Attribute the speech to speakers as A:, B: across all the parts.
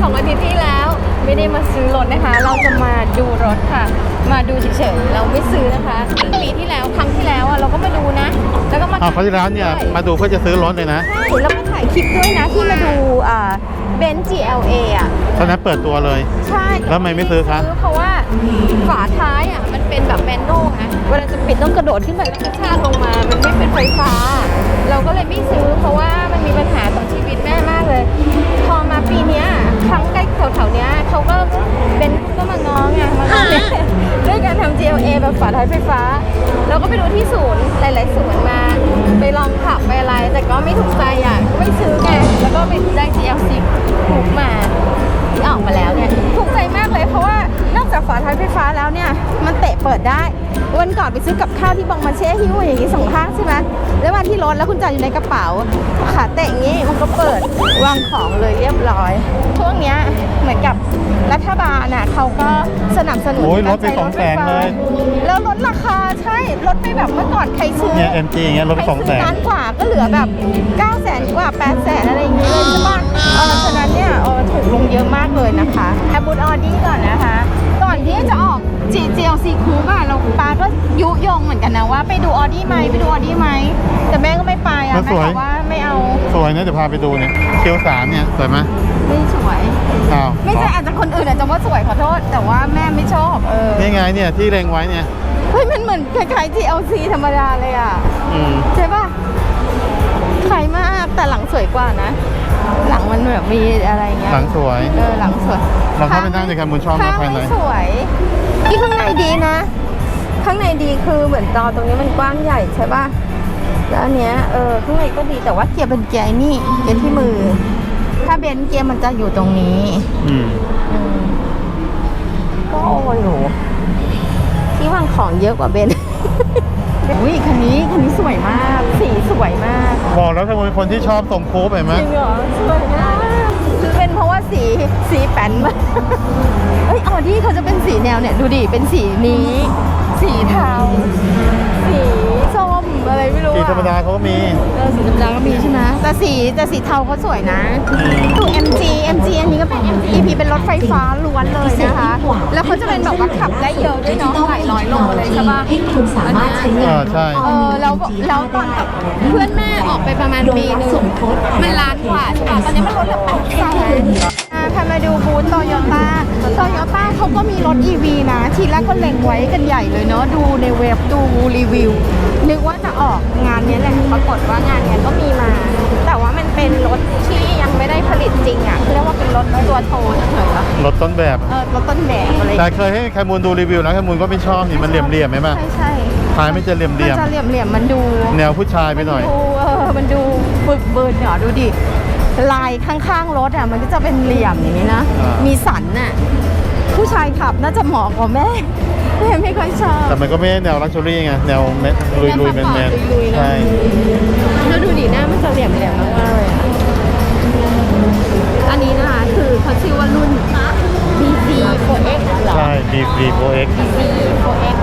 A: สองอาทิตย์ที่แล้ว ไม่ได้มาซื้อรถนะคะ เราจะมาดูรถค่ะ มาดูเฉยๆเราไม่ซื้อนะคะปีที่แล้วครั้งที่แล้วอะเราก็มาดูนะ แล้วก็มา
B: อ้าวเขาวที่ร้านเนี่ยมาดูเพื่อจะซื้อรถเลยนะ
A: ใช่แล้วก็ถ่ายคลิปด้วยนะที่มาดูอ่าเบนซ์ GLA อะ
B: ตอนนั้นเปิดตัวเลย
A: ใช่
B: แล้วทำไมไม่ซื้อคะ
A: เพราะว่าฝาท้ายอะมันเป็นแบบแมนนวลนะเวลาจะปิดต้องกระโดดขึ้นไปแล้วกระชากลงมา มันไม่เป็นไฟฟ้า เราก็เลยไม่ซื้อ เพราะว่ามันมีปัญหาต่อชีวิตแม่มากเลย พอมาปีเนี้ย ครั้งใกล้แถวๆเนี้ยเขาก็เป็นก็มาง้อไงมาง้อแม่ด้วยการทำ GLA แบบฝาท้ายไฟฟ้า เราก็ไปดูที่ศูนย์หลายๆศูนย์มา ไปลองขับไปอะไร แต่ก็ไม่ถูกใจอะก็ไม่ซื้อไงแล้วก็ไปได้ GLC ถูกมาที่ออกมาแล้วเนี่ยถูกใจมากเลยเพราะว่านอกจากฝาท้ายไฟฟ้าแล้วเนี่ย มันเตะเปิดได้ วันก่อนไปซื้อกับข้าวที่บองมาเช่หิ้วอย่างนี้สองข้างใช่ไหมแล้วมาที่รถแล้วคุณจ่ายอยู่ในกระเป๋าขาเตะอย่างนี้มันก็เปิดวางของเลยเรียบร้อยช่วงเนี้ยเหมือนกับรัฐบาลน่ะเขาก็สนับสนุน
B: โอ้ย
A: การ
B: ลดไป
A: ใช้
B: สองแสน
A: ไฟฟ้า
B: เลย
A: แล้วลดราคาใช่ลดไปแบบเมื่อก่อนใครซื้อ
B: เนี่ย MG อย่างเงี้ยลดไปสองแสน
A: ล้านกว่าก็เหลือแบบ9 0 0แสนกว่า8 0 0แสนอะไรอย่างเงี้ยเลยใช่ปะเออฉะนั้นเนี่ยเออถูกลงเยอะมากเลยนะคะแอบูดออดี้ก่อนนะคะก่ อนที่จะออก G GLC Coupe อะเราป้าก็ยุยงเหมือนกันนะว่าไปดูออดี้ไหมไปดูออดี้ไหมแต่แม่ก็ไม่ไปอะ
B: มัน
A: แม่
B: สวย
A: บอกว่าไม่เอา
B: สวยนะเดี๋ยวพาไปดูเนี่ยเคียวสามเนี่ยสวยไหม
A: ไม่สวย
B: อ้าว
A: ไม่ใช่อาจจะคนอื่นอาจจะว่าสวยขอโทษ แต่ว่าแม่ไม่ชอบเออ
B: นี่ไงเนี่ยที่เล็งไว้เนี่ย
A: เฮ้ยมันเหมือนคล้ายๆ GLC ธรรมดาเลยอะ
B: อืม
A: ใช่ป่ะใครมากแต่หลังสวยกว่านะ หลังมันแบบมีอะไรเงี้ย
B: หลังสวย
A: เออหลังสวย
B: เราเข้าไปนั่งในการบุญชอบ
A: ข้า
B: นะ
A: ง
B: ภายใน
A: ไม่สวยที่ข้างในดีนะ ข้างในดีคือเหมือนจอตรงนี้มันกว้างใหญ่ใช่ป่ะแล้วอันเนี้ยเออข้างในก็ดีแต่ว่าเกียร์เป็นเกียร์ไอ้นี่เกียร์ที่มือ ถ้าเบนซ์เกียร์มันจะอยู่ตรงนี้
B: อืม
A: อืมก็โอ้โหที่วางของเยอะกว่าเบนซ์ อุ้ยคันนี้คันนี้สวยมาก สีสวยมาก
B: บอกแล้วถ้าเป็นคนที่ชอบทรงคูปเห็นไหม
A: จริงเหรอสวยมากคือเป็นเพราะว่าสีสีแป้นมากเอ้ยออดี้เขาจะเป็นสีแนวเนี่ยดูดิเป็นสีนี้ สีเทาสีส้ม อะไรไม่รู้
B: สี
A: อะ
B: ธรรมดาเขาก็มี
A: เออสีธรรมดาก็มีใช่ไหมแต่สีแต่สีเทาเขาสวยนะดู MG MG อันนี้ก็เป็น MG เป็นรถไฟฟ้าล้วนเลยนะคะ แล้วเขาจะเป็นแบบว่าขับได้เยอะด้วยเนาะหลายร้อยโลเลยใช่ปะ
C: ให้คุณสามารถใช้งาน
B: เออใช่
A: เออแล้วแล้วตอนกับเพื่อนแม่ออกไปประมาณปีหนึงมันล้านกว่าใช่ปะตอนนี้มันลดเหลือแปดแสนอ่าพามาดูบูธโตโยต้า โตโยต้าเขาก็มีรถ EV นะ ทีแรกก็เล็งไว้กันใหญ่เลยเนาะ ดูในเว็บดูรีวิวนึกว่าจะ ออกงานเนี้ยแหละปรากฏว่างานเนี้ยก็มีมา แต่ว่ามันเป็นรถที่ยังไม่ได้ผลิตจริงอะคือเรียกว่าเป็นรถตัวโตเฉยๆเหรอ
B: รถต้นแบบ
A: เออรถต้นแบบอะไร
B: แต่เคยให้แคมูลดูรีวิวแล้วแคมูลก็ไม่ชอบนี่มันเหลี่ยมเหลี่ยมๆไหมป่ะ
A: ใช่ใช่
B: ท้ายไม่จะเหลี่ยม
A: มัน
B: เหลี่ยม
A: จะเหลี่ยมเหลี่ยมๆมันดู
B: แนวผู้ชายไปหน่อย
A: ดูเออมันดูบึกบึนเหรอดูดิลายข้างๆรถอะมันก็จะเป็นเหลี่ยมอย่างนี้นะ
B: อ่ามี
A: มีสันน่ะผู้ชายขับน่าจะเหมาะกว่าแม่ แม่ไม่ค่อยชอบ
B: แต่มันก็ไม่ใช่แนวลักชัวรี่ไงแนวแมนลุยลุยแมนแมน
A: ลุยๆนะ
B: ใช่
A: แล้วดูดิหน้ามันจะเหลี่ยมเหลี่ยมมากๆเลยอะอันนี้นะคะ คือเขาชื่อว่ารุ่น BC 4X เหรอ
B: ใช่ B B O X
A: BC 4X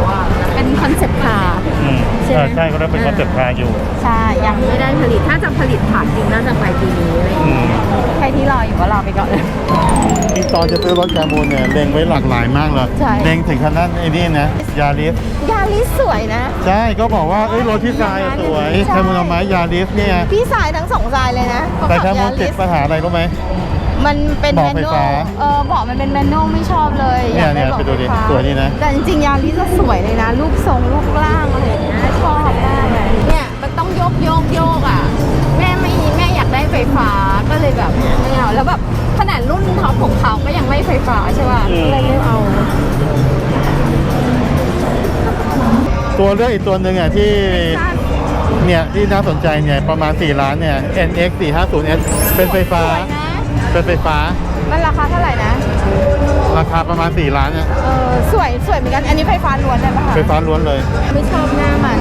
A: เป็นคอนเซ็ปต์คาร์
B: อืม
A: ใช่ไหม
B: ใช่ใช่เขาได้เป็นคอนเซ็ปต์คาร์อยู่
A: ใช่ยังไม่ได้ผลิตถ้าจะผลิตผ่านจริงน่าจะปลายปีนี้อะไรอย่าง
B: อื
A: เงี้ย
B: ม
A: ใครที่รออยู่ก็รอไปก่อนเลย
B: ที่ตอนจะซื้อรถแคมูลเนี่ยเล็งไว้หลากหลายมากเลย
A: ใช่
B: เล็งถึงขนาดไอ้นี่นะยาริส
A: ยาลิสสวยนะ
B: ใช่ก็บอกว่าเอ้ยรถที่ทรายอะสวย
A: ใช่
B: แคมูลเอาไหมยาริสเนี่ย
A: พี่สายทั้งสองสายเลยนะ
B: แต่แค
A: เขา
B: มู
A: ขั
B: ล
A: บ
B: ติดปัญหาอะไรรู้ไหม
A: มันเป็น
B: เบาะ
A: แมน
B: ไฟ
A: นว
B: ฟ้า
A: ลเออเบาะมันเป็นแมนนวลไม่ชอบเลย
B: เนี่ย
A: อาก
B: เนี่ย
A: บาะ
B: ไปดูดิ
A: ฟฟ้า
B: สวยดีนะ
A: แต่จริงๆยาลิสจะสวยเลยนะรูปทรงรูปร่างอะไรอย่างเงี้ยชอบมากเลยเนี่ยมันต้องโยกโยกโยกอะแม่ไม่แม่อยากได้ไฟฟ้าก็เลยแบบไม่เอาแล้วแบบขนาดรุ่นท็อปของเขาก็ยังไม่ไฟฟ้าใช่ป่ะก็เลยไม่เอา
B: ตัวเลือกอีกตัวหนึ่งอะที่เนี่ยที่น่าสนใจเนี่ยประมาณ 4 ล้านเนี่ย NX 450S เป็นไฟฟ้า
A: สวยนะ
B: เป็นไฟฟ้า
A: มันราคาเท่าไหร่นะ
B: ราคาประมาณ 4 ล้านเนี่ย
A: เออสวยสวยเหมือนกัน อันนี้ไฟฟ้าล้วนได้ปะคะ
B: ไฟฟ้าล้วนเลย
A: ไม่ชอบหน้ามัน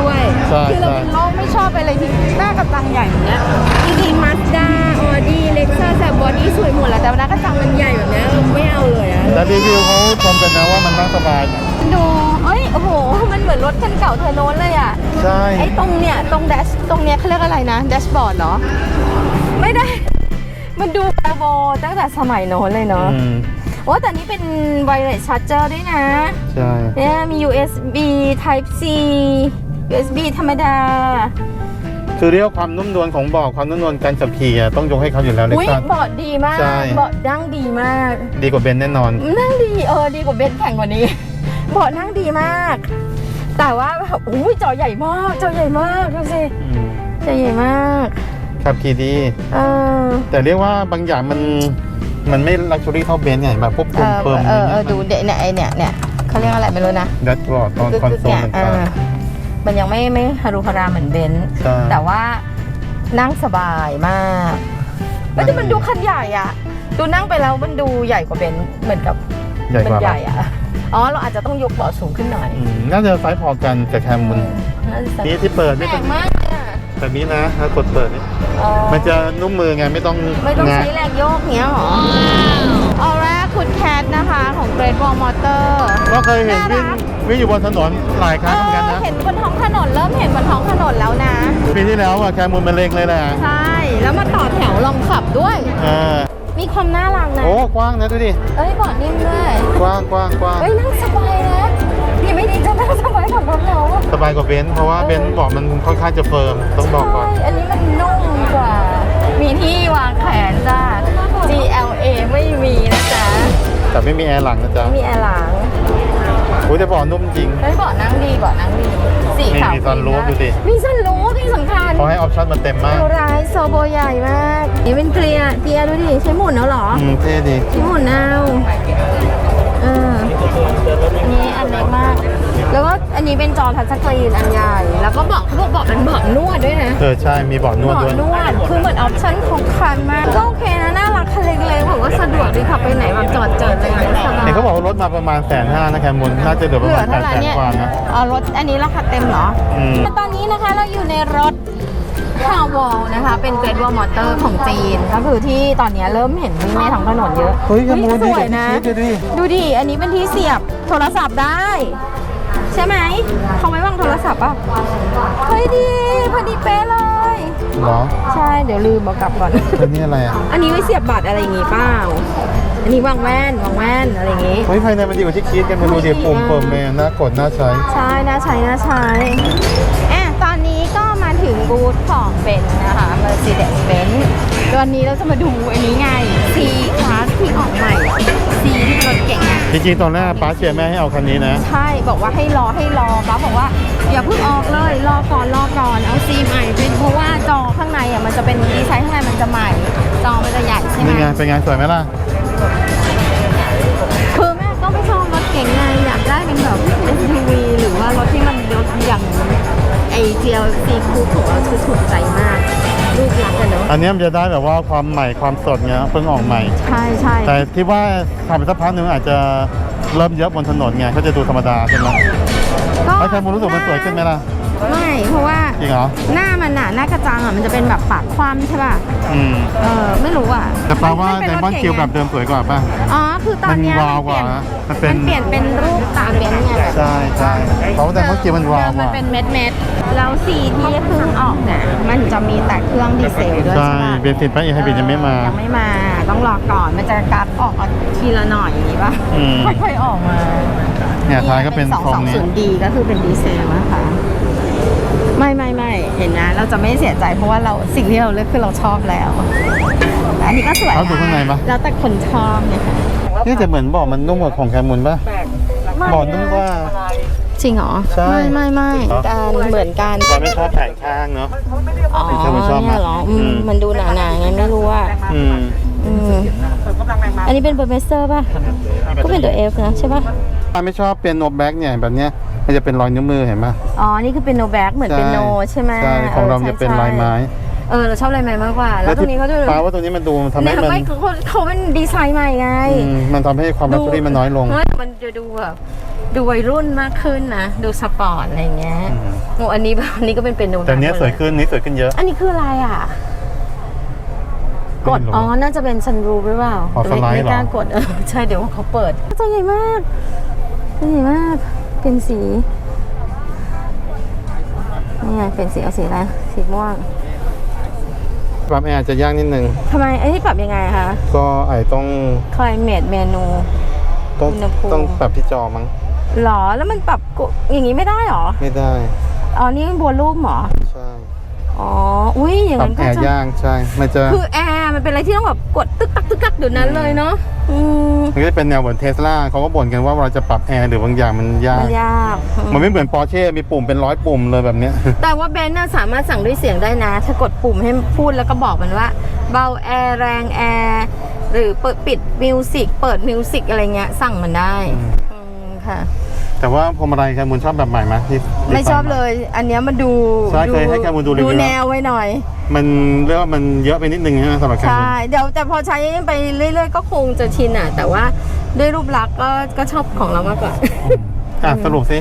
A: ด้วย
B: ใช่
A: คือเรา
B: ใช่
A: เป็นโรคไม่ชอบอะไรที่หน้ากระจังใหญ่แบบเนี้ย จริงๆมาสด้าออดี้เล็กซัสบอดี้สวยหมดแหละแต่ว่าหน้ากระจังมันใหญ่แบบเนี้ยเราไม่เอาเลยอะ
B: แต่รีวิวเขาชมกันนะว่ามันนั่งสบาย
A: ดู เอ้ย โอ้โห มันเหมือนรถคันเก่าเธอโน้นเลยอะ
B: ใช่
A: ไอ้ตรงเนี้ยตรงแดช ตรงเนี้ยเขาเรียกอะไรนะ แดชบอร์ดเหรอ ไม่ได้ มันดูแบบตาโบตั้งแต่สมัยโน้นเลยเนาะ
B: อืม
A: โอ้แต่นี้เป็นไวเลสชาร์เจอร์ด้วยนะ
B: ใช่
A: เนี่ยมี USB Type C USB ธรรมดา
B: คือเรียกว่าความนุ่มนวลของเบอกความนุ่มนวลการขับขี่อะต้องยกให้เขาอยู่แล้วเล็ก
A: อุ้ย
B: ซัส
A: เบาะดีมาก
B: ใช่
A: เบาะนั่งดีมาก
B: ดีกว่าเบนซ์แน่นอน
A: นั่งดีเออดีกว่าเบนซ์แข่งกว่านี้ เบาะนั่งดีมาก แต่ว่าแบบอุ้ยจอใหญ่มากจอใหญ่มากดูสิ
B: อืม
A: จอใหญ่มาก
B: ขับขี่ดี
A: เออ
B: แต่เรียกว่าบางอย่างมันมันไม่ลักชัวรี่เท่าเบนซ์ไงแบบพวก
A: เอ
B: ปุ่ม
A: อ
B: เฟิร์ม
A: เออเออดูเดะเนี่ยไอเนี่ยเนี่ยเขาเรียกอะไรไม่รู้นะ
B: แดชบอร์ดตอนคอนโซล
A: เนี่ย
B: ต่าง
A: เออมันยังไม่ไม่ฮารุฮาราเหมือนเบนซ์
B: ๆใช่
A: แต่ว่านั่งสบายมากไม่แต่มันดูคันใหญ่อะดูนั่งไปแล้วมันดูใหญ่กว่าเบนซ์เหมือนกับ
B: ใหญ่ก
A: มัน
B: ว่า
A: ใหญ่อะอ๋อเราอาจจะต้องยกเบาะสูงขึ้นหน่อย
B: อืมน่าจะไซส์พอกันกับแคมมุน
A: น่าจะ
B: นี่ที่เปิด
A: แป
B: ไม่
A: ล
B: เป็น
A: กมากเลยอะ
B: แบบนี้นะถ้ากดเปิดนี่
A: อ๋อ
B: มันจะนุ่มมือไงไม่ต้อง
A: ไม่ต้อง
B: งะ
A: ใช้แรงโยกเงี้ยหรอออร่าคุณแคทนะคะของ Great Wall Motor
B: ก็เคยเห็นวิ่ง
A: น่ารัก
B: วิ่งอยู่บนถนนหลายครั้งเหมือนกันนะ
A: เห็นบนท้องถนนเริ่มเห็นบนท้องถนนแล้วนะ
B: ปีที่แล้วอะแคมมุนมันเล็งเลยแหละ
A: ใช่ แล้วมาต่อแถวลองขับด้วย
B: เออ
A: มีความน่ารักนะ
B: โอ้กว้างนะดูดิ
A: เอ้ยเบาะนิ่มด้วย
B: กว้างกว้างกว้าง
A: เฮ้ยนั่งสบายนะพี่ไม่ดีจะนั่งส บายกับรถเราอะ
B: สบายกว่าเบนซ์เพราะว่าเบนซ์เบอกมันค่อนข้างจะเฟิร์มต้องบอกก่อน
A: ใช่อันนี้มันนุ่มกว่า มีที่วางแขนจ้า GLA ไม่มีนะจ๊ะ
B: แต่ไม่มีแอร์หลังนะจ๊ะ
A: ไม่มีแอร์หลัง
B: โอ้ยแต่เบอกนุ่มจริง
A: เฮ้ยเบาะนั่งดีเบาะนั่งดี สีขาว
B: มีซันรูฟดูดิ
A: มีซันรูฟที่สำคัญ
B: เขาให้ออปชั่นมันเต็มมาก
A: โบราณโซโบใหญ่มากนี่เป็นเกียร์เกียร์ดูดิ ใช้หมุนแล้วเหรอ
B: อืมเท่ดี
A: ใช้หมุนเอาเออ นนี้เป็นจอทัชสกรีนอันใหญ่ แล้วก็เบอกเขาบอกเบอกเป็นเบาะนวดด้วยนะ
B: เออใช่มีเบาะนวด
A: เบาะ
B: ด้วย
A: นวด คือเหมือนออปชั่นของคันมาก ก็โอเคนะน่ารักคันเล็กๆผมว่าสะดวกดีขับไปไหนแบบจอดเจิดเลยนะสบาย
B: เห็นเขาบอกว่ารถมาประมาณแสนห้านะแคมมุนน่าจะเหลือประ
A: เหลื
B: มา
A: อ
B: ณแป
A: เท่า
B: ด
A: ไหร่
B: แสน
A: เนี่ย
B: กว่านะ
A: อ๋อรถอันนี้ราคาเต็มเหรอ
B: อืม
A: ตอนนี้นะคะเราอยู่ในรถฮาวอลนะคะ เป็นเกรดวอลมอเตอร์ของจีน ก็คือที่ตอนนี้เริ่มเห็นวิ่งในท้องถนนเยอะ
B: เฮ้ยแคมมุน
A: ส
B: ดี
A: ว
B: ก
A: ย
B: ว่า
A: นะ
B: ที่คิดดูดิ
A: ดูดิ อันนี้เป็นที่เสียบโทรศัพท์ได้ ใช่ไหมเขาไม่วางโทรศัพท์ป่ะเฮ้ยดีพอดีเป๊ะเลย
B: เหรอ
A: ใช่เดี๋ยวลืมเอากลับก่อน
B: เป็นนี่อะไรอะ
A: อันนี้ไว้เสียบบัตรอะไรอย่างงี้เปล่าอันนี้วางแว่นวางแว่นอะไรอย่างงี้
B: เฮ้ยภายในมันดีกว่าที่คิดกันมาดูดิปุ่มเปิมเมนน่ากดน่าใช้
A: ใช่น่าใช้น่าใช้อะตอนนี้ก็มาถึงบูธของเบนนะคะ Mercedes-Benz วันนี้เราจะมาดูอันนี้ไง C Class ที่ออกใหม่ C ที่เป็นรถเก่งอะ
B: จริงๆตอนแรกป้าเชียร์แม่ให้เอาคันนี้นะ
A: ใช่บอกว่าให้รอให้รอป้าบอกว่าอย่าเพิ่งออกเลยรอก่อนรอก่อนเอา C ใหม่เป็นเพราะว่าจอข้างในอะมันจะเป็นดีไซน์ข้างในมันจะใหม่ จอมันจะใหญ่ใช่ไหม
B: นี่ไงเป็นไงสวยไหมล่ะ
A: คือแม่ก็ไม่ชอบรถเก๋งไงอยากได้เป็นแบบ SUV หรือว่ารถที่มันรถอย่างไอ GLC คูปของเราคือถูกใจมาก ลูกรักกันเนาะ
B: อันนี้มันจะได้แบบว่าความใหม่ความสดเงี้ยเพิ่งออกใหม่
A: ใช่ใช่
B: แต่ที่ว่าทำไปสักพักหนึงอาจจะเริ่มเยอะบนถนนไงก็จะดูธรรมดาใช่ไหม
A: ก็
B: แล้วแคมมุนรู้สึกมันสวยขึ้นไหมล่ะ
A: ไม่เพราะว่า
B: จริงเหรอ
A: หน้ามันอะหน้ากระจังอะมันจะเป็นแบบปากคว่ำใช่ป่ะ
B: อืม
A: เออไม่รู้อะ
B: แต่แปลว่า
A: มั
B: ได
A: เป็
B: มอนด์
A: รถ
B: คิว
A: เก๋ง
B: แบบเดิมสวยกว่าป่ะ
A: อ๋อคือตอนเนี้ย
B: มันวาวกว่า
A: มั
B: นะ
A: เปลี่ยน
B: มันเป็น
A: มันเปลี่ยนเป็นรูปตาเบนซ์ไงแบบ
B: ใช่ใช่เพราะว่าไดมอนด์คิวมันวาว
A: เดิ
B: ก
A: มัน
B: ว่า
A: เป็นเม็ดเม็ดๆแล้วสีที่เพิ่งออกเนี่ยมันจะมีแต่เครื่องดีเซลด้วย
B: ใช่
A: ใช่ปะ
B: เบนซินไปอีกไฮบริดยังไม่มา
A: ยังไม่มาต้องรอก่อนมันจะกัดออกมาทีละหน่อยอย่างนี้ป่ะ
B: อืม
A: ค่อยๆออกมา
B: เนี่ยท้ายก็เป็น
A: สอง
B: ทรง
A: สอง
B: นี้
A: ศูนย์ดีก็คือเป็นดีเซลนะคะ ไม่ไม่ไม่เห็นนะ เราจะไม่เสียใจเพราะว่าเราสิ่งที่เราเลือกคือเราชอบแล้วแต่อันนี้ก็สวย
B: เอาดูข้างในปะ
A: แล้วแต่คนชอบเนะคะ
B: นี่แต่เหมือนเบอกมันนุ่มกว่าของแคมมุนป่ะเบอกนุ่มกว่า
A: จริงเหรอ
B: ใช่
A: ไม่ไม่ไม่
B: เหรอ
A: การเหมือนกัน
B: เราไม่ชอบแผงข้างเนาะ
A: อ๋อ
B: เธอไม่ชอบไหม
A: เนี่ยเหรออืม
B: อืม
A: มันดูหนาๆไงไม่รู้อะ
B: อืม
A: อืมอันนี้เป็นเบอร์เมสเซอร์ป่ะก็เป็นตัวเอฟนะใช่ป่ะ
B: ถ้าไม่ชอบเป็นโนแบ็กเนี่ยแบบเนี้ย มันจะเป็นรอยนิ้วมือเห็นป่ะ
A: อ๋อ นี่คือเป็นโนแบ็กเหมือนเป็นโนใช่ไหม
B: ใช่ของเราจะเป็นลายไม้
A: เออ เราชอบลายไม้มากกว่า แล้วตรงนี้เขาจะ
B: แปลว่าตรงนี้มันดูทำให้
A: เนี่ย
B: มัน
A: ไม่เขาเขาเป็นดีไซน์ใหม่ไง
B: อืมมันทำให้ความลักชัวรี่มันน้อยลง
A: เฮ้ยมันจะดูแบบดูวัยรุ่นมากขึ้นนะ ดูสปอร์ตอะไรอย่างเงี้ย
B: อืม
A: โอ้อันนี้แบบอันนี้ก็เป็นเป็นโน
B: แต่เนี้ยสวยขึ้นนี้สวยขึ้นเยอะ
A: อันนี้คืออะไรอะกด
B: ไม่รู้
A: อ๋อ น่าจะเป็นซันรูฟหรือเปล่า
B: อ๋อสไลด์
A: ไม่
B: เหรอ
A: กล้ากด เออ ใช่ เดี๋ยวเขาเปิดใจใหญ่มากใจใหญ่มาก เป็นสีนี่ไงเป็นสีเอาสีอะไรสีม่วง
B: ปรับแอร์อาจจะยากนิดนึง
A: ทำไมไอ้นี่ปรับยังไงคะ
B: ก็ไอต้อง
A: climate menu
B: ต้อง
A: อุณหภูมิ
B: ต้องปรับที่จอมั้ง
A: หรอแล้วมันปรับกดอย่างนี้ไม่ได้หรอ
B: ไม่ได้
A: อ๋อ นี่บัวรูปหรอ
B: ใช่
A: อ๋อ อุ้ยอย่าง
B: ปรับ
A: นั้น
B: แอ
A: ก็
B: ร์
A: จะ
B: ยากใช่ มันจะ
A: คือแอร์มันเป็นอะไรที่ต้องแบบกดตึกตักตึกตักเดี๋ยวนั้นเลยเนาะอืม
B: มันก็จะเป็นแนวเหมือนเทสลาเขาก็บ่นกันว่าเราจะปรับแอร์หรือบางอย่างมันยา
A: มั
B: ก
A: นยากอืม
B: มันไม่เหมือนปอร์เช่ มีปุ่มเป็นร้อยปุ่มเลยแบบเนี้ย
A: แต่ว่าเบนซ์น่ะสามารถสั่งด้วยเสียงได้นะ ถ้ากดปุ่มให้พูดแล้วก็บอกมันว่า เบาแอร์แรงแอร์หรือเปิดปิดมิวสิกเปิดมิวสิกอะไรเงี้ยสั่งมันได้
B: อืม
A: อืมค่ะ
B: แต่ว่าพวงมาลัยแคมูลชอบแบบใหม่ไหมที่
A: ไม่ชอบ
B: ดีซน์ให
A: เลย อันเนี้ยมันดู
B: ใช่เคยให้แคมูลดูรีวิว
A: ดู
B: แล้ว
A: แนวไว้หน่อย
B: มันเรียกว่ามันเยอะไปนิดนึงนะสำหรับแคมู
A: ใช่
B: ล
A: เดี๋ยวแต่พอใช้ไปเรื่อย ๆ ก็คงจะชินอะ แต่ว่าด้วยรูปลักษณ์ก็ก็ชอบของเรามากกว่า
B: อะสรุปสิ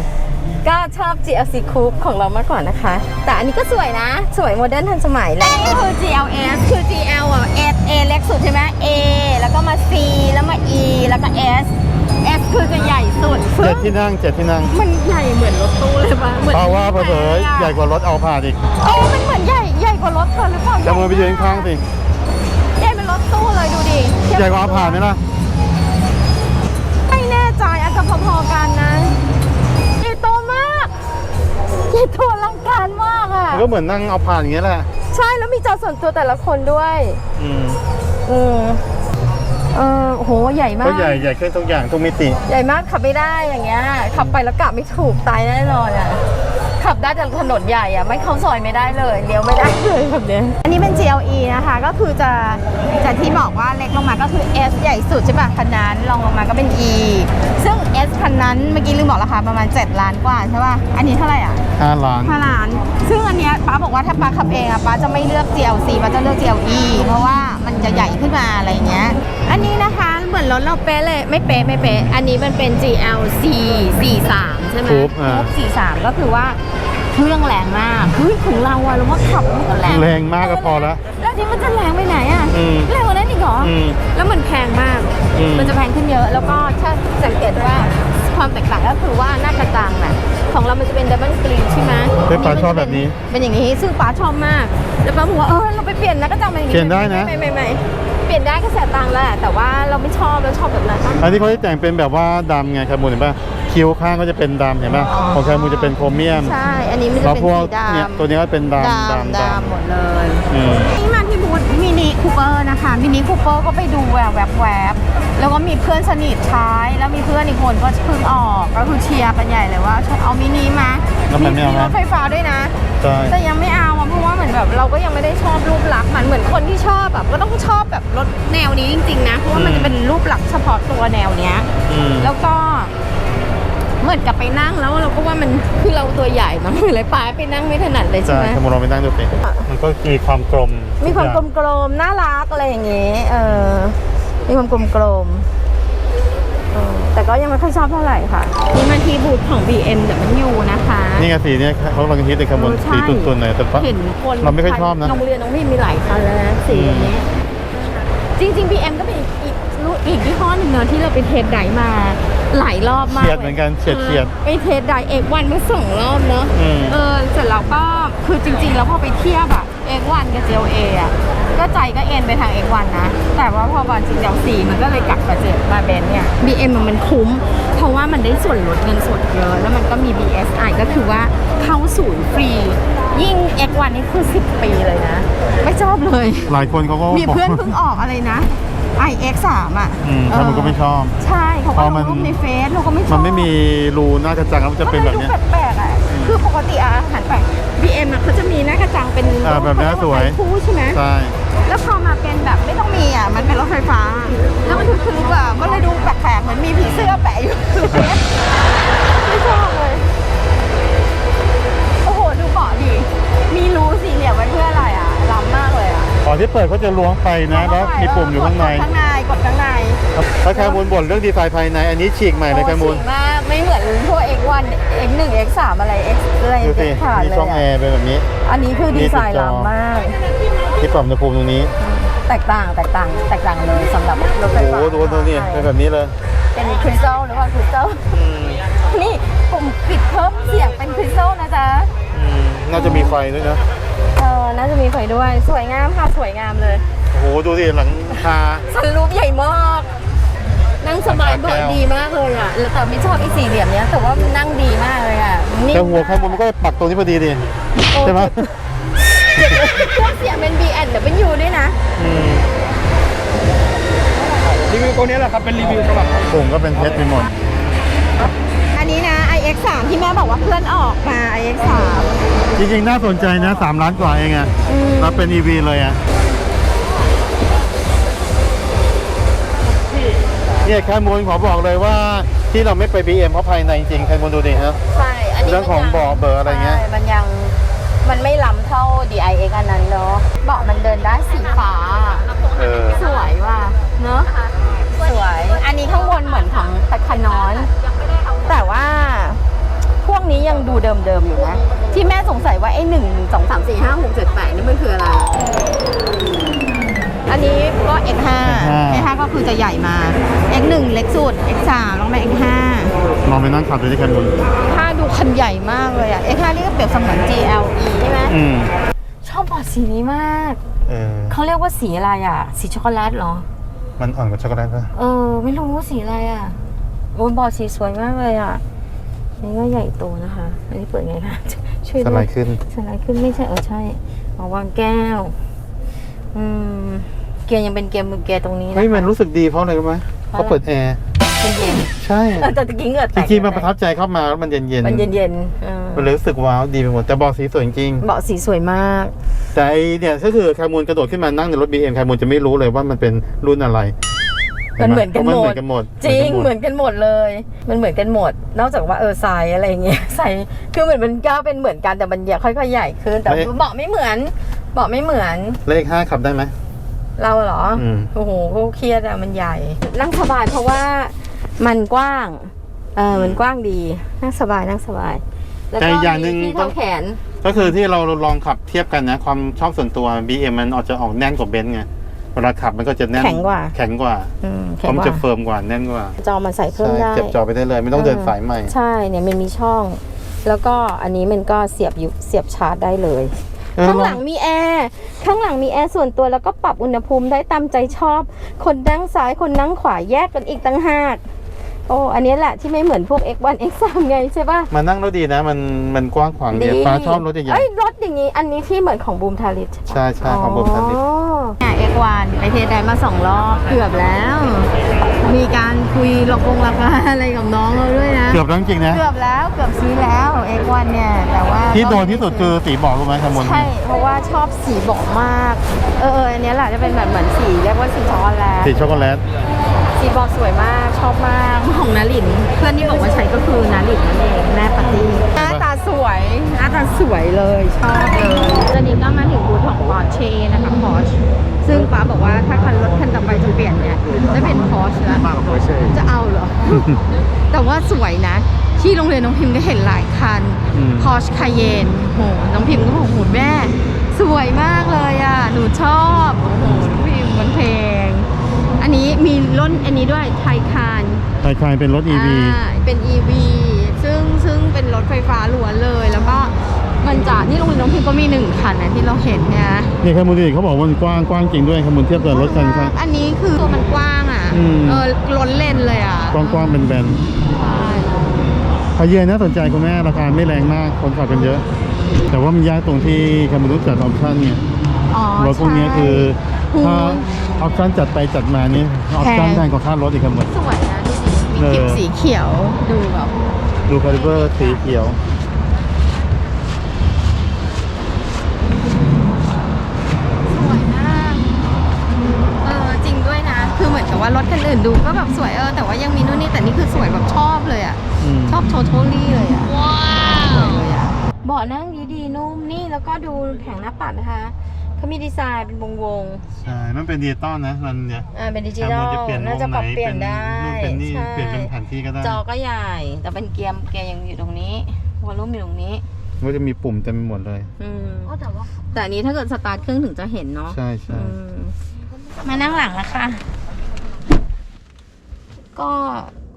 A: ก็ชอบ GLC Coupe ของเรามากกว่านะคะ แต่อันนี้ก็สวยนะ สวยโมเดิร์นทันสมัยแล้วนี่คือ GLS คือ GL อะ S A เล็กสุดใช่ไหม A แล้วก็มา C แล้วมา E แล้วก็ S S คือจะใหญ่สุดซึ่
B: เจ็ด
A: ง
B: ที่นั่งเจ็ดที่นั่ง
A: มันใหญ่เหมือนรถตู้เลยปะเหมือน
B: เพราะว่าเผลอๆใหญ่กว่ารถเอาผ่านอีก
A: เออมันเหมือนใหญ่ใหญ่กว่ารถเธอหรือเปล่า
B: แต่มือไปยืนข้างๆสิ
A: ใหญ่เป็นรถตู้เลยดูดิเทียบ
B: ใหญ่กว่าเอาผ่านไหมล่ะ
A: ไม่แน่ใจอาจจะพอๆกันนะใหญ่โตมากใหญ่โตอลังการมากอะ
B: มันก็เหมือนนั่งเอาผ่านอย่างเงี้ยแหละ
A: ใช่แล้วมีจอส่วนตัวแต่ละคนด้วย
B: อืม
A: อืม เออโหใหญ่มาก
B: ก็ใหญ่ใหญ่ขึ้นทุกอย่างทุกมิติ
A: ใหญ่มากขับไม่ได้อย่างเงี้ย ขับไปแล้วกลับไม่ถูกตายแน่นอนอะ ขับได้แต่ถนนใหญ่อะไม่เข้าซอยไม่ได้เลยเลี้ยวไม่ได้เลยแบบเนี้ยอันนี้เป็น GLE นะคะ ก็คือจะจะที่บอกว่าเล็กลงมาก็คือ S ใหญ่สุดใช่ป่ะคันนั้นลองลงมาก็เป็น E ซึ่ง S คันนั้นเมื่อกี้ลืมบอกราคาประมาณ 7 ล้านกว่าใช่ป่ะอันนี้เท่าไหร่อะ
B: 5ล้าน
A: ห้าล้าน ซึ่งอันเนี้ยป้าบอกว่าถ้าป้าขับเองอะป้าจะไม่เลือก GLC ป้าจะเลือก GLE เพราะว่ามันจะใหญ่ขึ้นมาอะไรเงี้ยอันนี้นะคะเหมือนรถเราเป๊ะเลยไม่เป๊ะไม่เป๊ะอันนี้มันเป็น GLC 43 ใช่ไหม
B: Coupe อ่า
A: Coupe 43 ก็คือว่าเครื่องแรงมากเฮ้ยของเราอะเราว่าขับมันก็แรง
B: แรงมากก็พอละ
A: แล้วอันนี้มันจะแรงไปไหนอะ
B: อืม
A: แรงกว่านั้นอีกเหรออ
B: อืม
A: แล้วมันแพงมาก
B: อืม
A: มันจะแพงขึ้นเยอะแล้วก็ถ้าสังเกตว่าความแตกต่างก็คือว่าหน้ากระจังน่ะของเรามันจะเป็นดับเบิลกรีนใช่ไหม
B: เฮ้ยป๋าชอบแบบนี้
A: เป็นอย่างนี้ซึ่งป๋าชอบมาก แล้วป๋าบอกว่าเออเราไปเปลี่ยนหน้ากระจังเป็นอย่างนี้
B: เปลี่ยนได้นะ
A: ไม่ไม่ไม่ เปลี่ยนได้ก็เสียตังค์แหละแต่ว่าเราไม่ชอบเราชอบแบบนั้นมาก
B: อันนี้เขาจะแต่งเป็นแบบว่าดำไงแคมูลเห็นป่ะคิ้วข้างก็จะเป็นดำเห็นป่ะของแคมูลจะเป็นโครเมียม
A: ใช่ อันนี้มันจะ
B: แล้ว
A: เป็น
B: พวก
A: สีด
B: เนี่ยตัวนี้ก็เป็นดำำดำ
A: ดำดำหมดเลย
B: อืม
A: นี่มาที่บูธมินิคูเปอร์นะคะมินิคูเปอร์ก็ไปดูแวบแวบแวบแล้วก็มีเพื่อนสนิทใช้แล้วมีเพื่อนอีกคนก็เพิ่งออกก็คือเชียร์กันใหญ่เลยว่าเอามินิมา
B: แล้วมันไม่เอา
A: มี
B: ไหม
A: รถไฟฟ้าด้วยนะ
B: ใช่
A: แต่ยังไม่เอาอะเพราะว่าเหมือน แบบเราก็ยังไม่ได้ชอบรูปลักษณ์มันเหมือนคนที่ชอบแบบก็ต้องชอบแบบรถแนวนี้จริงๆนะเพราะว่ามันจะเป็นรูปลักษณ์เฉพาะตัวแนวเนี้ย
B: อืม
A: แล้วก็ เหมือนกับไปนั่งแล้วเราก็ว่ามันคือเราตัวใหญ่เนอะ เลยป้าไปนั่งไม่ถนัดเลยใช่
B: ใช่
A: ไหม
B: แคมูลลองไปนั่งดูสิมันก็มีความกลม
A: มีความกล
B: ทุ
A: ม
B: อย่ง
A: กลมๆน่ารักอะไรอย่างเงี้ยเออมีความกลมกลมๆเออแต่ก็ยังไม่ค่อยชอบเท่าไหร่ค่ะนี่มาที่บูธของ BM แต่มันอยู่นะคะ
B: นี่ไงสีเนี้ยเขากำลังฮิตในแคมูล
A: เออใช่
B: สีตุนๆหน่อยแต่ว่า
A: เห็นคน
B: เราไม่ค่อยชอบนะ
A: โรงเรียนน้องพี่มีหลายคันแล้วนะสีอย่างนี้จริงๆ BM ก็เป็นอีกอีกรุ่นอีกยี่ห้อหนึ่งเนอะที่เราไปเทสไดร์มาหลายรอบมาก
B: เฉียดเหมือนกันเฉียดเฉียด
A: ไปเทสไดเอกวันมาสองรอบเนอะ
B: อืม
A: เออเสร็จแล้วก็คือจริงๆ แล้วพอไปเทียบอะเอกวันกับ JLA อะ ก็ใจก็เอ็นไปทางเอกวันนะ แต่ว่าพอบอลจริง JLC มันก็เลยกลับมาเจอมาเบนเนี่ย BM อะมันคุ้ม เพราะว่ามันได้ส่วนลดเงินสดเยอะ แล้วมันก็มี BSI ก็คือว่าเข้าศูนย์ฟรี ยิ่ง X1 นี่คือ 10 ปีเลยนะ ไม่ชอบเลย
B: หลายคนเขาก็
A: มี
B: บอก
A: เพื่อนเพิ่งออกอะไรนะ iX3 อะ
B: อืมแคมูลก็ไม่ชอบ
A: ใช่เขา
B: เพ
A: ก็
B: ราะ
A: ล
B: มัน
A: งรูปในเฟซเราก็ไม่ชอบ
B: มันไม่มีรูหน้ากระจังแล้วมันจะเป็นแบบเนี้ย
A: มัดูแปลกๆอะ คือปกติอาหารแปลก BM อะเขาจะมีหน้ากระจังเป็น
B: อ่าแบบนี้สวย
A: คู่ใช่ไหม
B: ใช่
A: แล้วพอมาเป็นแบบไม่ต้องมีอะมันเป็นรถไฟฟ้า แล้วมันคือๆอะมันเลยดูแปลกๆเหมือนมีผีเสื้อแปะอยู่ไม่ชอบเลยโอ้โหดูเบาะดิมีรูสี่เหลี่ยมไว้เพื่ออะไรอะล้ำมากเลยอะ
B: อ๋อที่เปิดเขาจะล้วงไปนะ แล้วมีปุ่มอยู่ข้างใน
A: กดข้างในกดข้างใน
B: ถ้าแคมูลบ่นเรื่องดีไซน์ภายใน อันนี้ฉีกใหม่เลยแคมูล
A: โอ้สวยมากไม่เหมือนพวก X1 X1 X3 อะไร X อะไร
B: ดูสิ
A: เด็ดขาด
B: มี
A: เลย
B: ช่องแอ
A: อะ
B: ร์เป็นแบบนี้
A: อันนี้คือดีไซน์
B: นี่คือจอ
A: ล้ำมาก
B: ที่ปรับอุณหภูมิตรงนี้
A: แตกต่างแตกต่างแตกต่างเลยสำหรับรถไฟ
B: โอ้โห
A: ฟ้า
B: ดูดูนี่เป็นแบบนี้เลย
A: เป็นคริสตัลหรือว่าคริสตัล
B: อืม
A: นี่ปุ่มปิดเพิ่มเสียงเป็นคริสตัลนะจ๊ะ
B: อืมน่าจะมีไฟด้วยนะ
A: เอออน่าจะมีไฟด้วยสวยงามค่ะสวยงามเลย
B: โอ้โหดูดิหลังคา
A: สันรูปใหญ่มากนั่งสบาย
B: ราคา
A: เบาะ
B: แก้ว
A: ดีมากเลยอะแล้วแต่ไม่ชอบไอ้สี่เหลี่ยมเนี้ยแต่ว่ามันนั่งดีมากเลยอะนิ่ม
B: แต่หัวข้างบนมันก็ปักตรงนี้พอดีดิ
A: โอ้
B: ใช่ไหม
A: เครื่องเสียงเป็น B N W ด้วยนะ
B: อืม
C: รีวิวตัวนี้แหละครับ เป็นรีวิวสำหรับ
B: ปุ่มก็เป็นเพชรไปหมด
A: อันนี้นะ iX 3ที่แม่บอกว่าเพื่อนออกมา iX 3
B: จริงๆ น่าสนใจนะ 3 ล้านกว่าเองอะ
A: อืม
B: รับเป็น EV เลยอะเนี่ยแคมูลขอบอกเลยว่าที่เราไม่ไป BM เพราะภายในจริงๆแคมูลดูดิฮะ
A: ใช่ อันนี้
B: เรื่องของ
A: มันยั
B: เบาะเบอร์อะไรเงี้ย
A: ใช่มันยัง มันไม่ล้ำเท่า DIX อันนั้นเนาะเบาะมันเดินได้สีฟ้า
B: เออ
A: สวยว่ะเนอะสวย อันนี้ข้างบนเหมือนของตะคานอน แต่ว่าพวกนี้ยังดูเดิมๆอยู่นะ ที่แม่สงสัยว่าไอ้หนึ่งสองสามสี่ห้าหกเจ็ดแปดนี่มันคืออะไร อันนี้ก็ X5 X5 ก็คือจะใหญ่มา X1 เล็กสุด X3 ลงมา X5
B: ลองไปนั่งขับดูที่แคมูล
A: ถ้าดูคันใหญ่มากเลยอะ X5 นี่ก็เปรียบเสมือน GLE ใช่ไหม
B: อืม
A: ชอบบอดสีนี้มาก
B: เออ
A: เขาเรียกว่าสีอะไรอะ สีช็อกโกแลตเหรอ
B: มันอ่อนกว่าช็อกโกแลตป่ะ
A: เออ ไม่รู้ว่าสีอะไรอะ โอ้ยบอดสีสวยมากเลยอะนี่ก็ใหญ่โตนะคะ อันนี้เปิดไงคะ ช่วย
B: ส
A: ด้
B: ไล
A: วย
B: ด์ขึ้น
A: สไลด์ขึ้นไม่ใช่เออใช่อ๋อวางแก้ว อืม เกียร์ยังเป็นเกียร์มือเกียร์ตรงนี้นะ
B: เฮ้ยมันรู้สึกดีเพราะอะไรรู้ไหมเขาเปิดแอร์
A: เป็นเย็น
B: ใช่
A: เออแต่ตะกี้เหงื่อ
B: จ
A: แตก
B: ริงๆมันประทับใจเข้ามาแล้วมันเย็นๆ
A: มันเย็นๆเออ
B: มันเลยรู้สึกว้าวดีไปหมดแต่บอกสีสวยจริง
A: เบาะสีสวยมาก
B: ๆแต่ไอเนี่ยก็คือแคมูลกระโดดขึ้นมานั่งในรถ BM แคมูลจะไม่รู้เลยว่ามันเป็นรุ่นอะไร
A: มันเหมือนกันหม
B: พราะ
A: ด
B: เหมือนกันหมด
A: จริง
B: เห
A: เห
B: มื
A: มื
B: อน
A: อนกันหมดเลย มันเหมือนกันหมด นอกจากว่าเออทรายอะไรอย่างเงี้ยใส่คือเหมือนมันก้าวเป็นเหมือนกันแต่มันใหญ่ค่อยๆใหญ่ขึ้นแต่เบาะไม่เหมือนเบาะไม่เหมือน
B: เลขห้าขับได้ไหม
A: เราเหรอ
B: อืม
A: โอ้โหก็เครียดอะมันใหญ่ นั่งสบายเพราะว่ามันกว้าง เออมันกว้างดี นั่งสบายนั่งสบาย แล้ว
B: แต่
A: ก็
B: อีกอย่างหนึ่ง
A: มีที่
B: ต้อง
A: เท้าแขน
B: ก็คือที่เราลองขับเทียบกันนะ ความชอบส่วนตัว BM มันออกจะออกแน่นกว่าเบนซ์ไงเวลาขับมันก็จะแน่น
A: แข็งกว่า
B: แข็งกว่า
A: อืม
B: เพ
A: แข็ง
B: ราะมัน
A: ก
B: จะ
A: ว่า
B: เฟิร์มกว่าแน่นกว่า
A: จอมันใส่เพิ่ม
B: ใช่
A: ได้
B: เก็บจอไปได้เลย ไม่ต้องเดินสายใหม่
A: ใช่เนี่ยมันมีช่อง แล้วก็อันนี้มันก็เสียบอยู่เสียบชาร์จได้เลย
B: เออ
A: ข้างหลังมีแอร์ข้างหลังมีแอร์ส่วนตัวแล้วก็ปรับอุณหภูมิได้ตามใจชอบ คนนั่งซ้ายคนนั่งขวาแยกกันอีกต่างหาก โอ้อันนี้แหละที่ไม่เหมือนพวก X1 X3 ไงใช่ป่ะ
B: มานั่งรถดีนะ มันมันกว้างขวางดี ฟ้าชอบรถใหญ่
A: เอ้ยรถอย่างนี้อันนี้ที่เหมือนของบูมทาริส
B: ใช่ใช่ของบูมทาริส
A: เนี่ย X1 ไปเทสได้มาสองรอบเกือบแล้ว มีการคุยลกงราคาอะไรกับน้องเราด้วยนะ
B: ๆเกือบแล้วจริงๆนะ
A: เกือบแล้วเกือบซื้อแล้ว X1 เนี่ยแต่ว่า
B: ที่โดนที่สุดคือสีบอกรู้ไหมขมล
A: ใช่เพราะว่าชอบสีบอกมาก เออเอออันเนี้ยแหละจะเป็นแบบเหมือนสีเรียกว่าสีช็อกโกแลต
B: สีช็อกโกแลต
A: สีบอกสวยมากชอบมากของนาลิน เพื่อนที่บอกว่าใช้ก็คือนาลินนั่นเองแม่ปาร์ตี้หน้าตาสวยหน้าตาสวยเลยชอบเลยตอนนี้ก็มาถึงบูธของ Porsche นะคะ Porsche ซึ่งป้าบอกว่าถ้าคันรถคันต่อไปจะเปลี่ยนเนี่ยจะเป็น Porsche แล้ว
B: มากกว่าโปรเช่
A: จะเอาเหรอ แต่ว่าสวยนะ ที่โรงเรียนน้องพิมพ์ก็เห็นหลายคัน
B: อืม
A: Porsche Cayenne โหน้องพิมพ์ก็บอกโหแม่ สวยมากเลยอะหนูชอบโอ้โห น้องพิมพ์มันเพลง อันนี้มีรุ่นอันนี้ด้วยไทคาน
B: ไทยคายเป็นรถ EV
A: อ่าเป็น EV ซึ่งซึ่งเป็นรถไฟฟ้าล้วนเลย แล้วก็มันจะนี่โรงเรียนน้องพิมพ์ก็มีหนึ่งคันนะที่เราเห็นเนี่ย
B: นี่ขมูลดิเขาบอกว่ามันกว้างกว้างจริงด้วยขมูลเทียบกับรถคันข้าง
A: อันนี้คือตัวมันกว้างอะ
B: อืม
A: เออล้นเลนเลยอะ
B: กว้างกว้างเป็นแบน
A: ใช่
B: พาเยนน่าสนใจคุณแม่ราคาไม่แรงมากคนขับกันเยอะ แต่ว่ามันยากตรงที่ขมูลรู้จัดออปชั่นเนี่ย
A: อ๋อ
B: รถพวกนี้คือ
A: ใช่
B: ถ้า ออปชั่นจัดไปจัดมานี่ออปชั่น
A: แพง
B: แพงกว่าค่ารถอีกครับหมด
A: สวยนะดูดิมี
B: เออ
A: คลิปสีเขียวดูแบบ
B: ดูคาลิเบอร์สีเขียว
A: สวยมากเออจริงด้วยนะ คือเหมือนกับว่ารถคันอื่นดูก็แบบสวยเออแต่ว่ายังมีนู่นนี่แต่นี่คือสวยแบบชอบเลยอะ
B: อืม
A: ชอบโทโทลี่เลยอะว้าวเลยอะเบาะนั่งดีๆนุ่มนี่แล้วก็ดูแผงหน้าปัดนะคะ เขามีดีไซน์เป็นวงวง
B: ใช่ มันเป็นดิจิตอลนะ มันเนี่ย
A: ๆอ่าเป็นดิจิ
B: แค
A: ตอ
B: มูล
A: ล
B: จะเปลี่ยน
A: น่าจะปรับเปลี่ยนได้
B: นู่นเป็นนี่
A: ใช่
B: เปลี่ยนเป็นแผนที่ก็ได้
A: จอก็ใหญ่ แต่เป็นเกียร์เกียร์ยังอยู่ตรงนี้วอลลุ่มอยู่ตรงนี้
B: ก็จะมีปุ่มเต็มไปหมดเลย
A: อืมแต่อันนี้ถ้าเกิดสตาร์ทเครื่องถึงจะเห็นเนาะ
B: ใช่ใช่
A: อืมมานั่งหลังแล้วค่ะ ก็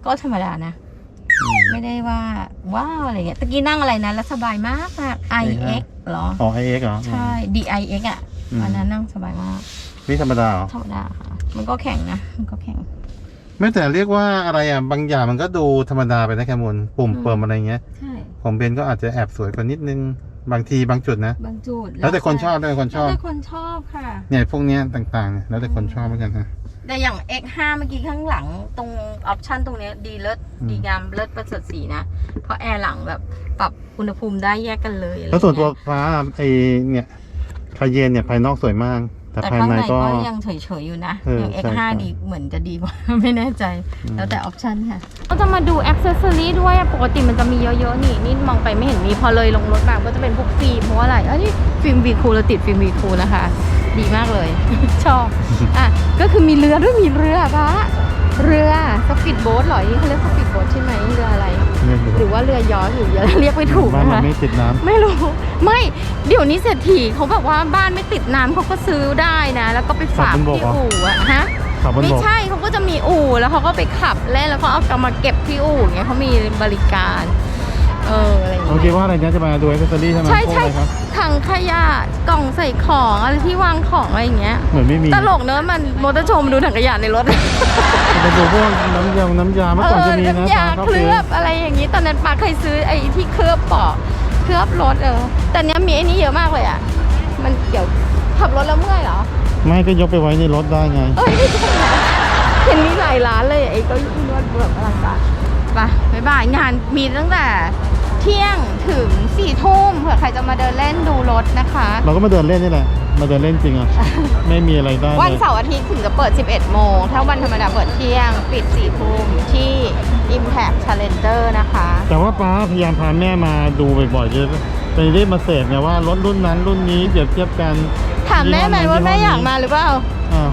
A: ก็ธรรมดานะไม่ได้ว่า ว้าวอะไรเงี้ยตะกี้นั่งอะไรนะ แล้วสบายมากมาก IX เหรอ
B: อ๋อไอเอ็กเหรอ
A: ใช่ DIX อะ
B: อืม
A: อันนั้นนั่งสบายมาก
B: นี่ธรรมดาเหรอ
A: ธรรมดาค่ะ มันก็แข็งนะ มันก็แข็ง
B: ไม่แต่เรียกว่าอะไรอะบางอย่างมันก็ดูธรรมดาไปนะแคมูลปุ่ม
A: อืม
B: เปิมอะไรเงี้ย
A: ใช่
B: ของเบนก็อาจจะแอบสวยกว่านิดนึงบางทีบางจุดนะ
A: บางจุด
B: แล้วแต่คนชอบแล้วแต่คนชอบ
A: แล้วแต่คนชอบค่ะ
B: เนี่ยพวกเนี้ยต่างๆเนี่ยแล้วแต่คนชอบเหมือนกันฮะ
A: แต่อย่าง X5 เมื่อกี้ข้างหลังตรงออปชันตรงเนี้ยดีเลิศ
B: อืม
A: ดีงามเลิศประเสริฐสีนะ เพราะแอร์หลังแบบปรับอุณหภูมิได้แยกกันเลยอะไร
B: แล้วส่วนตัว
A: เงี้ย
B: ฟ้าไอเนี่ย คาเยนเนี่ยภายนอกสวยมาก แต่
A: แต่
B: ภาย
A: ข้าง
B: ใน
A: ใน
B: ก็
A: ก็ยังเฉยๆอยู่นะ
B: เออ
A: อย่าง
B: ใช่
A: X5
B: ใช่
A: ดีเหมือนจะดีกว่า ไม่แน่ใจ
B: อืม
A: แล้วแต่ออปชันค่ะ ก็จะมาดูอ็อกเซสซอรี่ด้วยอะปกติมันจะมีเยอะๆ นี่ นี่มองไปไม่เห็นมีพอเลยลงรถมาก็จะเป็นพวกฟิล์มเพราะว่าอะไรอันนี้ฟิล์มวีคูเราติดฟิล์มวีคูนะคะ ดีมากเลย ชอบ อะ ก็คือมีเรือด้วยมีเรือปะเรือสปีดโบ๊ทเหรอนี่เขาเรียกสปีดโบ๊ทใช่ไหมเรืออะไร
B: เนี่ย
A: หรือว่าเรือยอชต์หรือเรียกไม่ถูก
B: บ้าน
A: นะ
B: เรา
A: คะ
B: ไม่ติดน้ำ
A: ไม่รู้ ไม่เดี๋ยวนี้เศรษฐีเขาแบบว่าบ้านไม่ติดน้ำเขาก็ซื้อได้นะ แล้วก็ไปฝาก
B: ขับบนบก
A: ที่
B: เหรอ
A: อู่อะฮะ
B: ขับบน
A: ไม่
B: บก
A: ใช่เขาก็จะมีอู่แล้วเขาก็ไปขับเล่นแล้วก็เอากลับมาเก็บที่อู่เงี้ยเขามีบริการ เอออะไรอย่าง
B: เรา
A: เงี้ย
B: คิดว่าอะไรเนี่ยจะมาดูเอเซอรี่ใช่ไหม
A: ใช่
B: พวก
A: ใช่
B: อะไรครับ
A: ถังขยะกล่องใส่ของอะไรที่วางของอะไรอย่างเงี้ย
B: เหมือนไม่มี
A: ตลกเนอะมันมอเตอร์โชว์มาดูถังขยะในรถ
B: จะไปดูพวกน้ำยาน้ำยาเมื่อก่อนจะมีนะ
A: น้ำยา
B: ทงข้
A: เคลือบอะไรอย่างนี้ ตอนนั้นปาเคยซื้อไอ้ที่เคลือบเบาะเคลือบรถเออ แต่เนี้ยมีไอ้นี้เยอะมากเลยอะ มันเกี่ยวขับรถแล้วเมื่อยเหรอ
B: ไม่ก็ยกไปไว้ในรถได้ไง
A: เอ้ยไม่ใช่นะเห็นมีหลายร้านเลยไอ้เก็ยี่นวดแบบอลังการไปบ๊ายบายงานมีตั้งแต่เที่ยงถึงสี่ทุ่มเผื่อใครจะมาเดินเล่นดูรถนะคะ
B: เราก็มาเดินเล่นนี่แหละ มาเดินเล่นจริงอะ ไม่มีอะไรได้เลย
A: วันเสาร์อาทิตย์ถึงจะเปิด 11 โมง ถ้าวันธรรมดาเปิดเที่ยง ปิด4ทุ่มที่ Impact Challenger นะคะ
B: แต่ว่าป้าพยายามพาแม่มาดูบ่อยๆจะไปได้มาเสพไงว่ารถรุ่นนั้นรุ่นนี้เปรียบเทียบกัน
A: ถามแม่ไหมว่าแม่อยากมาหรือเปล่า
B: อ้าว